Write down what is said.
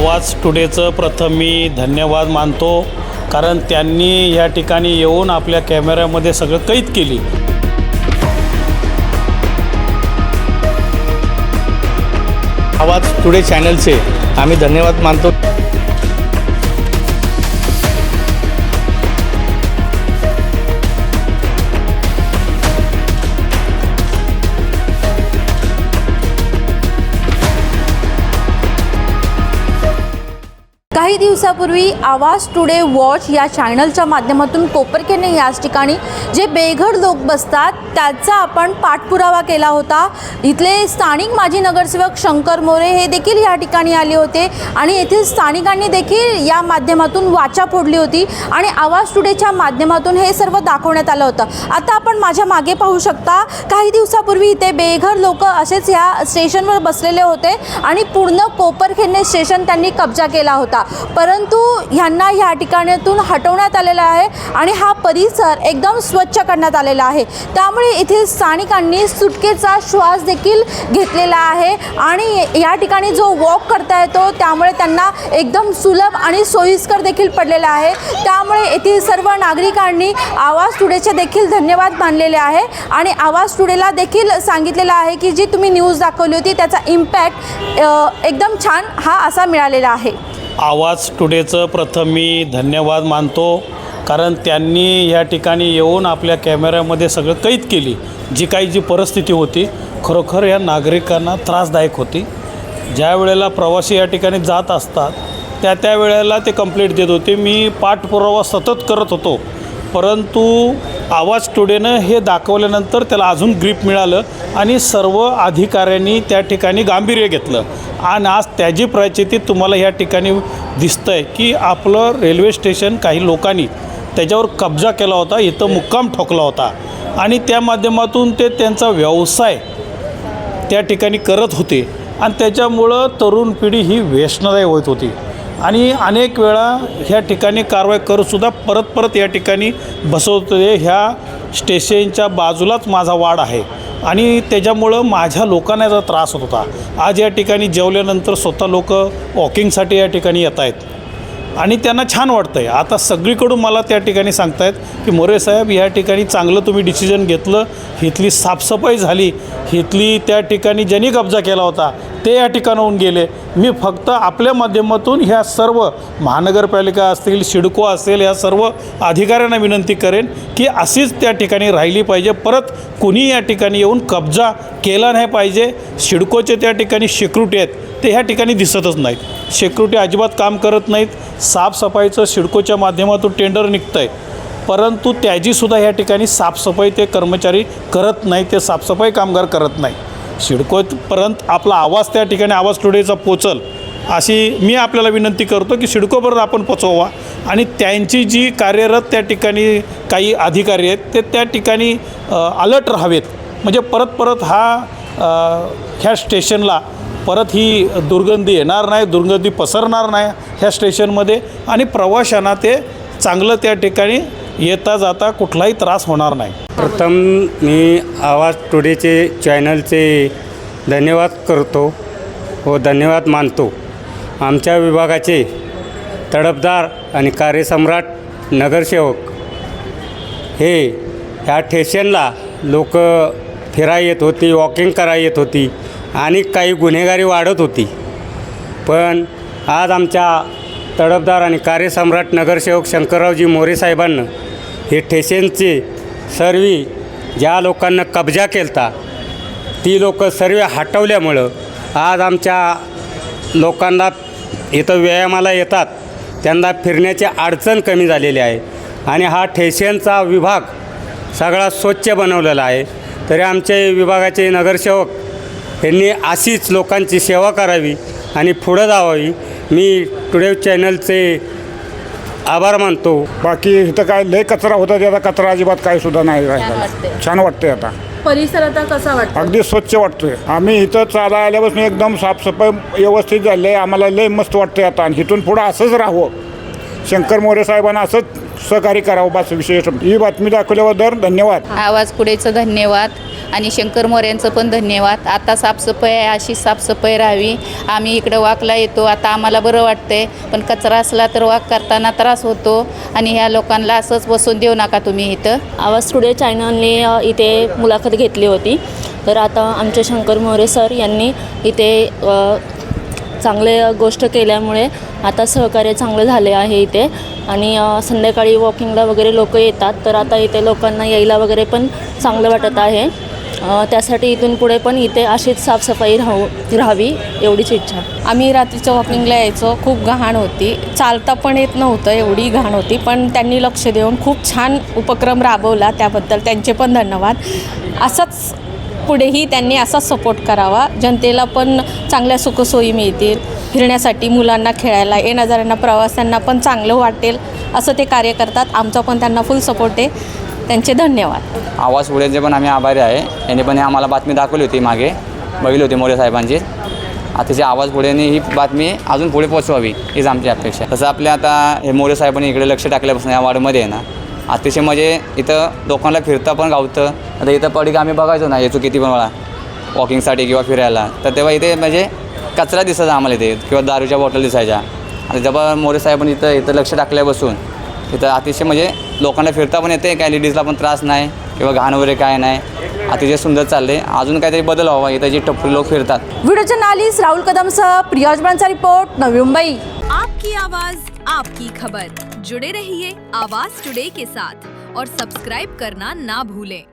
आवाज टुडेचं प्रथम मी धन्यवाद मानतो कारण त्यांनी या ठिकाणी येऊन आपल्या कॅमेऱ्यामध्ये सगळं कैद केली. आवाज टुडे चॅनलचे. आम्ही धन्यवाद मानतो. काही दिवसापूर्वी आवाज टुडे वॉच या चॅनलच्या माध्यमातून कोपरखेने याच ठिकाणी जे बेघर लोक बसतात त्याचा आपण पाठपुरावा केला होता. इथले स्थानिक माजी नगरसेवक शंकर मोरे हे देखील या ठिकाणी आले होते आणि येथील स्थानिकांनी देखील या माध्यमातून वाचा फोडली होती आणि आवाज टुडेच्या माध्यमातून हे सर्व दाखवण्यात आलं होतं. आता आपण माझ्या मागे पाहू शकता काही दिवसापूर्वी इथे बेघर लोक असेच ह्या स्टेशनवर बसलेले होते आणि पूर्ण कोपरखेडणे स्टेशन त्यांनी कब्जा केला होता. परंतु ह्यांना ह्या ठिकाणातून हटवण्यात आलेला आहे आणि हा परिसर एकदम स्वच्छ करण्यात आलेला आहे. त्यामुळे येथील स्थानिकांनी सुटकेचा श्वास देखील घेतलेला आहे आणि या ठिकाणी जो वॉक करता येतो त्यामुळे त्यांना एकदम सुलभ आणि सोयीस्कर देखील पडलेला आहे. त्यामुळे येथील सर्व नागरिकांनी आवाज टुडेचे देखील धन्यवाद मानलेले आहे आणि आवाज टुडेला देखील सांगितलेलं आहे की जी तुम्ही न्यूज दाखवली होती त्याचा इम्पॅक्ट एकदम छान हा असा मिळालेला आहे. आवाज टुडेचं प्रथम मी धन्यवाद मानतो. कारण त्यांनी या ठिकाणी येऊन आपल्या कॅमेऱ्यामध्ये सगळं कैद केली. जी काही जी परिस्थिती होती खरोखर या नागरिकांना त्रासदायक होती. ज्या वेळेला प्रवासी या ठिकाणी जात असतात त्या त्या वेळेला ते कंप्लेंट देत होते. मी पाठपुरावा सतत करत होतो. परंतु आवाज टुडेनं हे दाखवल्यानंतर त्याला अजून ग्रीप मिळालं आणि सर्व अधिकाऱ्यांनी त्या ठिकाणी गांभीर्य घेतलं. आणि आज त्याची प्रचिती तुम्हाला या ठिकाणी दिसतं आहे की आपलं रेल्वे स्टेशन काही लोकांनी त्याच्यावर कब्जा केला होता इथं मुक्काम ठोकला होता. आणि त्या माध्यमातून ते त्यांचा व्यवसाय त्या ठिकाणी करत होते. आणि त्याच्यामुळं तरुण पिढी ही व्यसनदायी होत होती. आणि अनेक वेळा ह्या ठिकाणी कारवाई करूनसुद्धा परत परत या ठिकाणी बसवते ह्या स्टेशनच्या बाजूलाच माझा वाड आहे. आणि त्याच्यामुळं माझ्या लोकांना याचा त्रास होत होता. आज या ठिकाणी जेवल्यानंतर स्वतः लोक वॉकिंगसाठी या ठिकाणी येत आहेत. आणि त्यांना छान वाटतं आहे आता सगळीकडून मला त्या ठिकाणी सांगतायत की मोरे साहेब या ठिकाणी चांगलं तुम्ही डिसिजन घेतलं. हिथली साफसफाई झाली. हिथली त्या ठिकाणी ज्यांनी कब्जा केला होता ते या ठिकाणाहून गेले. मी फक्त आपल्या माध्यमातून ह्या सर्व महानगरपालिका असतील सिडको असेल या सर्व अधिकाऱ्यांना विनंती करेन की अशीच त्या ठिकाणी राहिली पाहिजे. परत कुणी या ठिकाणी येऊन कब्जा केला नाही पाहिजे. सिडकोचे त्या ठिकाणी सिक्युरिटी आहेत ते ह्या ठिकाणी दिसतच नाहीत. सिक्युरिटी अजिबात काम करत नाहीत. साफसफाईचं सिडकोच्या माध्यमातून टेंडर निघतं आहे परंतु त्याचीसुद्धा ह्या ठिकाणी साफसफाई ते कर्मचारी करत नाही ते साफसफाई कामगार करत नाही सिडकोपर्यंत आपला आवाज त्या ठिकाणी आवाज टुडेचा पोचल अशी मी आपल्याला विनंती करतो की सिडकोपर्यंत आपण पोचवा आणि त्यांची जी कार्यरत त्या ठिकाणी काही अधिकारी आहेत ते त्या ठिकाणी अलर्ट राहावेत. म्हणजे परत परत हा ह्या स्टेशनला परत ही दुर्गंधी येणार नाही दुर्गंधी पसरणार नाही ह्या स्टेशनमध्ये आणि प्रवाशांना ते चांगलं त्या ठिकाणी येता जाता कुठलाही त्रास होणार नाही. प्रथम मी आवाज टुडेचे चॅनलचे धन्यवाद करतो व धन्यवाद मानतो. आमच्या विभागाचे तडफदार आणि कार्यसम्राट नगरसेवक हे ह्या स्टेशनला लोक फिराय येत होती वॉकिंग करा येत होती. आणि काही गुन्हेगारी वाढत होती. पण आज आमच्या तडफदार आणि कार्यसम्राट नगरसेवक शंकररावजी मोरे साहेबांना हे ठेसेंचे सर्वी ज्या लोकांना कब्जा केलता ती लोक सर्व हटवल्यामुळं आज आमच्या लोकांना इथं व्यायामाला येतात. त्यांना फिरण्याची अडचण कमी झालेली आहे आणि हा ठेशनचा विभाग सगळा स्वच्छ बनवलेला आहे. तरी आमचे विभागाचे नगरसेवक यांनी अशीच लोकांची सेवा करावी आणि पुढं जावावी. मी टुडे चॅनलचे आभार मानतो. बाकी इथं काय लय कचरा होता त्याचा कचरा अजिबात काही सुद्धा नाही राहिला. वाटतंय. छान वाटतंय आता. परिसर आता कसा वाटतो अगदी स्वच्छ वाटतोय. आम्ही इथं चाला आल्यापासून एकदम साफसफाई व्यवस्थित झाली आहे. आम्हाला लय मस्त वाटतंय आता. आणि इथून पुढं असंच राहावं. शंकर मोरे साहेबांना असंच सहकार्य करावं बस विशेष. ही बातमी दाखवल्याबद्दल धन्यवाद. आवाज पुढेचं धन्यवाद. आणि शंकर मोऱ्यांचं पण धन्यवाद. आता साफसफाई आहे अशी साफसफाई राहावी. आम्ही इकडं वाकला येतो. आता आम्हाला बरं वाटतंय पण कचरा असला तर वाक करताना त्रास होतो. आणि ह्या लोकांना असंच बसून देऊ नका तुम्ही इथं. आवाज स्टुडिओ चॅनलने इथे मुलाखत घेतली होती. तर आता आमचे शंकर मोरे सर यांनी इथे चांगले गोष्ट केल्यामुळे आता सहकार्य चांगलं झाले आहे इथे. आणि संध्याकाळी वॉकिंगला वगैरे लोक येतात तर आता इथे लोकांना यायला वगैरे पण चांगलं वाटत आहे. त्यासाठी इथून पुढे पण इथे अशीच साफसफाई राहू राहावी एवढीच इच्छा. आम्ही रात्रीच्या वॉकिंगला यायचो खूप घाण होती. चालता पण येत नव्हतं एवढी घाण होती पण त्यांनी लक्ष देऊन खूप छान उपक्रम राबवला त्याबद्दल. त्यांचे पण धन्यवाद. असंच पुढेही त्यांनी असाच सपोर्ट करावा. जनतेला पण चांगल्या सुखसोयी मिळतील. फिरण्यासाठी मुलांना खेळायला येणाऱ्यांना प्रवाशांना पण चांगलं वाटेल असं ते कार्य करतात. आमचा पण त्यांना फुल सपोर्ट आहे. त्यांचे धन्यवाद. आवाज पुढेचे पण आम्ही आभारी आहे यांनी पण हे आम्हाला बातमी दाखवली होती मागे. बघितली होती मोरे साहेबांची. अतिशय आवाज पुढेने ही बातमी अजून पुढे पोचवावी हीच आमची अपेक्षा आहे. तसं आपल्या आता हे मोरे साहेबांनी इकडे लक्ष टाकल्यापासून या वार्डमध्ये आहे ना अतिशय म्हणजे इथं लोकांना फिरता पण गावतं. आता इथं पडीक आम्ही बघायचो ना याचो किती पण वेळा वॉकिंगसाठी किंवा फिरायला. तर तेव्हा इथे म्हणजे कचरा दिसायचा आम्हाला इथे किंवा दारूच्या बॉटल दिसायच्या. आता जेव्हा मोरे साहेबांनी इथं इथं लक्ष टाकल्यापासून इथं अतिशय म्हणजे लोकांना फिरता पण येते काय लेडीजला पण त्रास नाही किंवा घाण वगैरे काय नाही. अतिशय सुंदर चालले अजून काहीतरी बदल व्हावा इथं जे टप्पू लोक फिरतात. व्हिडिओ जर्नालिस्ट राहुल कदमसह प्रियाजबांचा रिपोर्ट नवी मुंबई. आपकी आवाज आपकी खबर. जुड़े रहिए आवाज टुडे के साथ और सब्सक्राइब करना ना भूलें।